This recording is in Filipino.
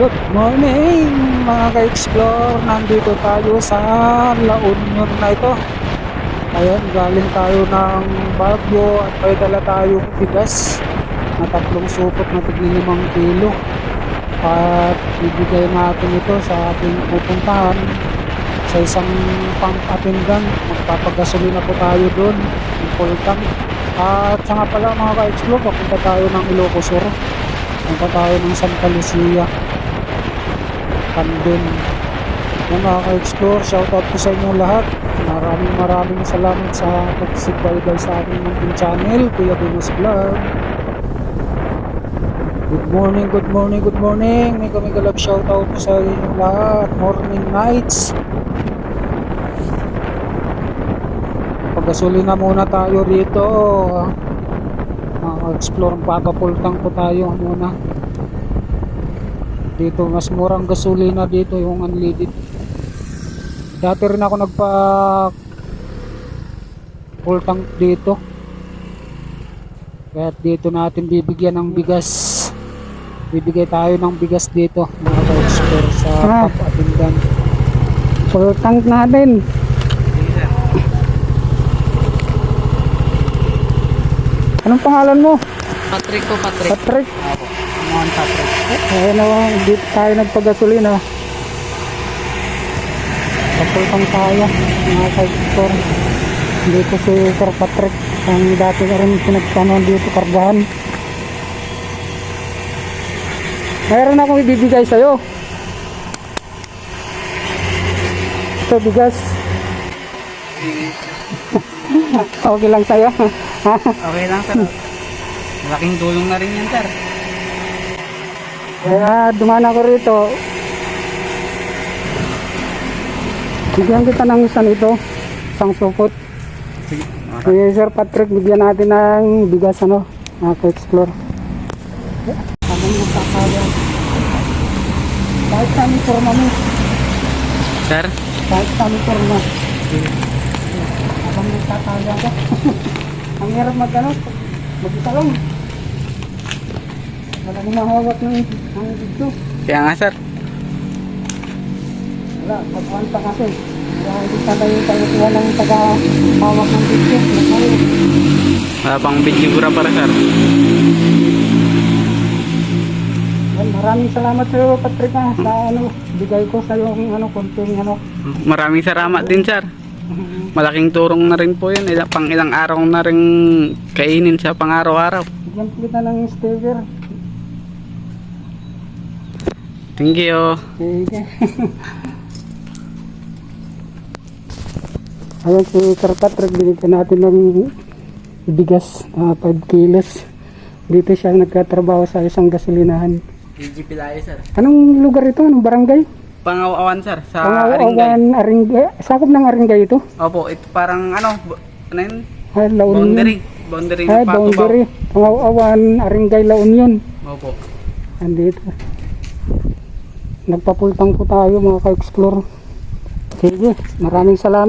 Good morning mga ka-explore. Nandito tayo sa La Union na ito. Ayan, galing tayo ng Baguio At may dala tayong bigas Na tatlong supot na tigli limang kilo. At bibigay natin ito sa ating pupuntahan Sa isang pump attendant Magpapagasolina po tayo doon Yung full tank. At pala mga ka-explore Papunta tayo ng Ilocos Sur. Punta tayo ng Santa Lucia Candon yung mga ka-explore. Shoutout po sa inyo lahat. Maraming maraming salamat sa pagsibaybay sa ating munting channel Kuya Dinos Vlog. Good morning, good morning, good morning. May kami galap shoutout po sa inyo lahat. Morning nights. Pagkasulina muna tayo rito mga ka-explore papapultang po tayo muna dito mas murang gasolina dito yung unleaded dati rin ako nagpa full tank dito kaya dito natin bibigyan ng bigas bibigay tayo ng bigas dito mga ka-explore sa Ah. attendant Full tank natin. Anong pangalan mo? Patrick po Patrick Patrick. Mon Patrick Ayun na, hindi tayo nagpagasolina. Sa full tank tayo. Mga ka-explore. Dito si Sir Patrick. Ang dati na rin pinagpanuan dito kargahan. Mayroon akong ibibigay sa'yo. Ito, bigas. okay lang sa'yo. okay lang sir malaking tulong na rin yan sir Kaya dumaan ako rito. Bigyan kita ng isa nito. Isang supot. Si Sir Patrick, bigyan natin ng bigas ano. Habang nagkakaya. Kahit sa aming forma mo. sir Kahit sa aming forma. Habang nagkakaya ka. Ang hirap mag ano. Mag-isa lang. Wala nang mahawak ng ang dito. kaya nga sir Wala, pagkuhan pa kasi. Hindi pa tayo tayo ng taga-hawak ng. Nakayo. wala pang video para sir maraming salamat sa iyo, Patrick, ha, sa ano, bigay ko sa iyo ano, konting ano. Maraming salamat din sir. Malaking turong na rin po yun. Ilang, pang ilang araw na rin kainin sa pang araw-araw. Bigyan kita ng sticker. Thank you. Ayan si Sir Patrick, binigyan natin ng bigas na 5 kilos. Dito siya nagkatrabaho sa isang gasolinahan. DG Pilay sir. Anong lugar ito? Anong barangay? Pangawawan sir sa Aringay. Pangawawan, Aringay. Sakop ng Aringay ito? Opo, ito parang ano, ano yun? Ay, La Union. Boundary. Boundary Patubaw. boundary. Pangawawan, Aringay, La Union. Opo. Andito. Nagpapultang po tayo mga ka-explore. Sige, maraming salamat.